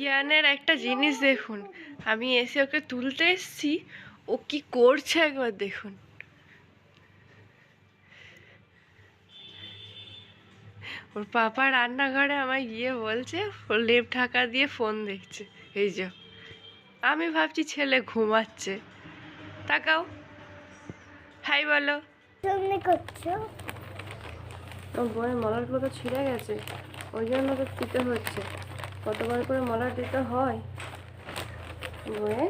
কিয়ানের একটা জিনিস দেখুন। আমি এসে ওকে তুলতে এসেছি। ও কি করছে একবার দেখুন। ওর পাপা রান্নাঘরে আমায় গিয়ে বলছে ওর লেপ ঢাকা দিয়ে ফোন দেখছে। এই যে আমি ভাবছি ছেলে ঘুমাচ্ছে। তাকাও। হাই বলো। তুমি করছ? তো বইয়ের মলারগুলো তো ছিঁড়ে গেছে। ওই জন্য তো দিতে হচ্ছে। কতবার করে মলার দিতে হয়? বয়ে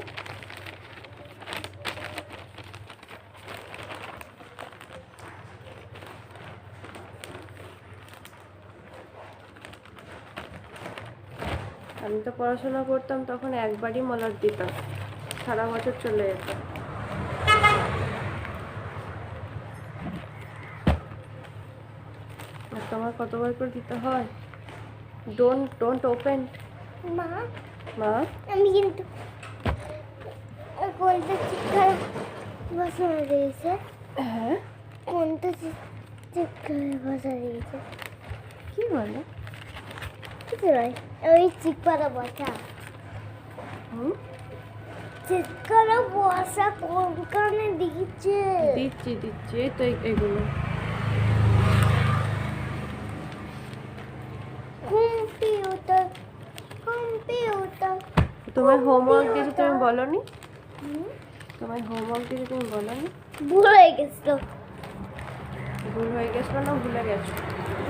আমি তো পড়াশোনা করতাম, তখন একবারই মলার দিতাম। সারা বছর চলে যেত। তোমার কতবার করে দিতে হয়? ডোন্ট ডোন্ট ওপেন মা মা আমি কিন্তু কোনটা চিৎকার বসা দিয়েছে হ্যাঁ? কোনটা চি- চিৎকার বসা দিয়েছে কি বলে? কিছু নয় ওই চিৎকার বসা। হুম? চিৎকার বসা কোনখানে দিচ্ছে? দিচ্ছি দিচ্ছি এই তো এগুলো কম্পিউটার কম্পিউটার তোমার হোমওয়ার্ক দিয়েছে তুমি বলনি? তোমার হোমওয়ার্ক দিয়েছে তুমি বলনি? ভুলে গেছিল। ভুল হয়ে গেছিল না ভুলে গেছো?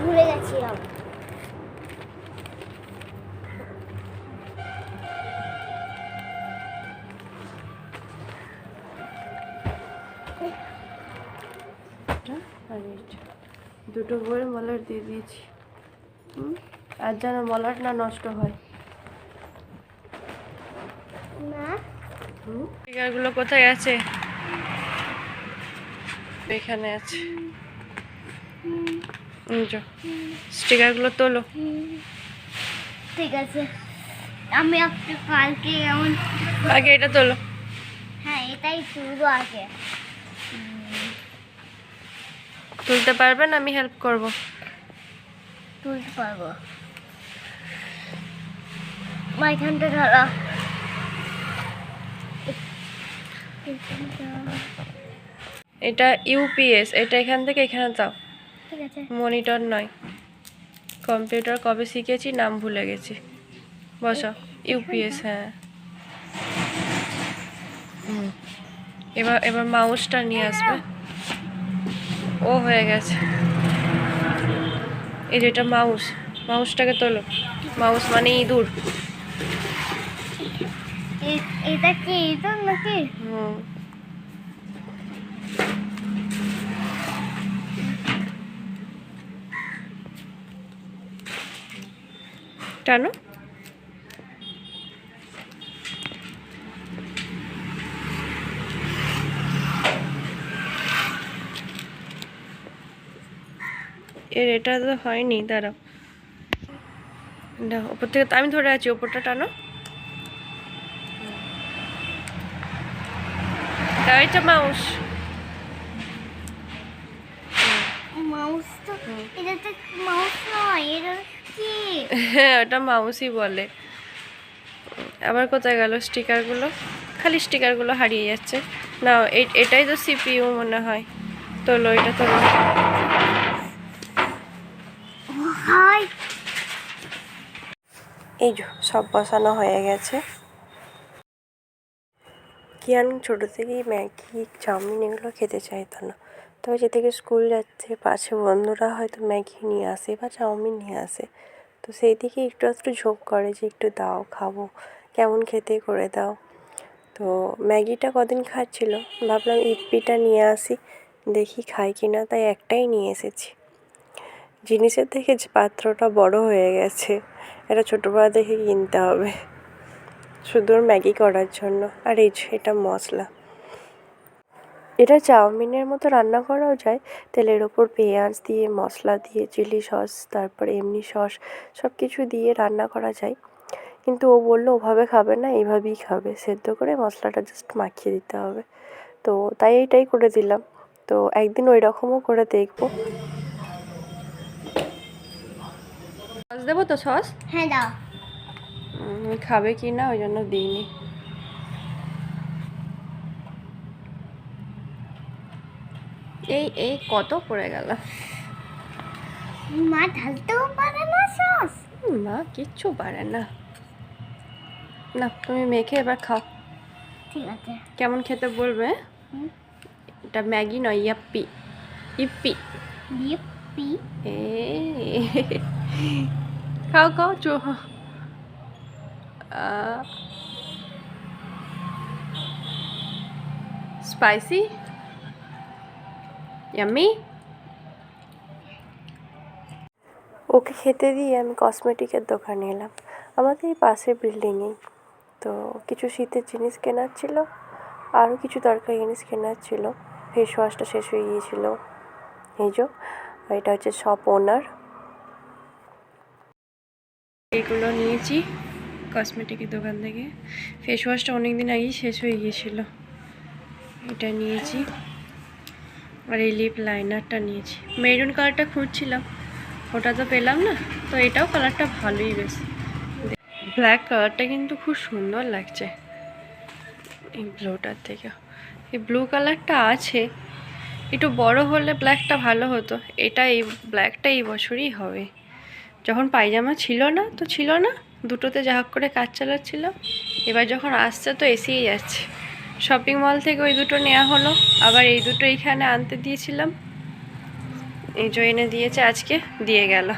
ভুলে গেছিলাম। এইটা দুটো বইয়ের মলার দিয়ে দিয়েছি। আর যেন মলার না নষ্ট হয়। হুম কোথায় আছে? এখানে আছে। স্টিকারগুলো তোলো। ঠিক আছে। আমি আপনি কালকে এমন আগে এটা তোলো। হ্যাঁ এটাই শুরু আগে। তুলতে পারবেন? আমি হেল্প করব। তুলতে পারব। মা এখানটা ধরো। এটা ইউপিএস এটা এখান থেকে এখানে আছে। মনিটর নয়। কম্পিউটার কবে শিখেছি নাম ভুলে গেছি। বসো ইউপিএস হ্যাঁ। এবার এবার মাউসটা নিয়ে আসবে। ও হয়ে গেছে। এই যেটা মাউস মাউসটাকে তোলো। মাউস মানে ইঁদুর। এটা কি? এটা নাকি? হুম টানো। এর এটা তো হয়নি, দাঁড়াও। ওপর থেকে আমি ধরে আছি, ওপরটা টানো। এটা মাউস মাউস তো এটা তো মাউস নয় এটা কি হ্যাঁ ওটা মাউসই বলে। আবার কোথায় গেল স্টিকারগুলো খালি স্টিকারগুলো হারিয়ে যাচ্ছে। না এটাই তো সিপিইউ মনে হয়। তোলো এটা তোলো। হাই। এই সব বসানো হয়ে গেছে। কিয়ান ছোটো থেকেই ম্যাগি, চাউমিন এগুলো খেতে চাইতো না। তবে যে থেকে স্কুল যাচ্ছে, পাশে বন্ধুরা হয়তো ম্যাগি নিয়ে আসে বা চাউমিন নিয়ে আসে। তো সেই দিকে একটু একটু ঝোঁক করে যে একটু দাও, খাব, কেমন খেতে করে দাও। তো ম্যাগিটা কদিন খাচ্ছিল? ভাবলাম ইপ্পিটা নিয়ে আসি, দেখি খাই কি না তাই একটাই নিয়ে এসেছি। জিনিসের থেকে পাত্রটা বড় হয়ে গেছে, এটা ছোটোবেলা দেখে কিনতে হবে। শুধু ম্যাগি করার জন্য। আর এই যে এটা মশলা এটা চাউমিনের মতো রান্না করাও যায়। তেলের ওপর পেঁয়াজ দিয়ে মশলা দিয়ে চিলি সস তারপরে এমনি সস সব কিছু দিয়ে রান্না করা যায়। কিন্তু ও বলল ওভাবে খাবে না এইভাবেই খাবে। সেদ্ধ করে মশলাটা জাস্ট মাখিয়ে দিতে হবে। তো তাই এইটাই করে দিলাম। তো একদিন ওই রকমও করে দেখব। সস দেবো তো সস? হ্যাঁ দাও। খাবে কি না ওই জন্য দিইনি। এই এই কত পড়ে গেল? মা ঢালতেও পারে না সস? মা কিচ্ছু পারে না। না তুমি মেখে এবার খাও। ঠিক আছে। কেমন খেতে বলবে? এটা ম্যাগি নয় ইয়াপ্পি। ইপ্পি। বিপি এ খাও খাও চো স্পাইসি ইয়াম্মি ওকে খেতে দিয়ে আমি কসমেটিকের দোকানে এলাম। আমাদের এই পাশের বিল্ডিংয়েই তো কিছু শীতের জিনিস কেনার ছিল আরও কিছু দরকারি জিনিস কেনার ছিল। ফেস ওয়াশটা শেষ হয়ে গিয়েছিল। এই যে এটা হচ্ছে শপ ওনার এগুলো নিয়েছি। কসমেটিকের দোকান থেকে। ফেস ওয়াশটা অনেক দিন আগেই শেষ হয়ে গিয়েছিল। এটা নিয়েছি। আর এই লিপ লাইনারটা নিয়েছি। মেরুন কালারটা খুঁজছিলাম। ওটা তো পেলাম না। তো এটাও কালারটা ভালোই বেশ। ব্ল্যাক কালারটা কিন্তু খুব সুন্দর লাগছে। এই ব্লুটার থেকে। এই ব্লু কালারটা আছে। একটু বড় হলে ব্ল্যাকটা ভালো হতো। এটা এই ব্ল্যাকটা এই বছরই হবে। যখন পায়জামা ছিল না, তো ছিল না। দুটোতে যা করে কাজ চালাচ্ছিল। এবার যখন আসছে তো এসেই যাচ্ছে। শপিং মল থেকে ওই দুটো নেওয়া হলো, আবার এই দুটো এইখানে আনতে দিয়েছিলাম। এই যে এনে দিয়েছে, আজকে দিয়ে গেল।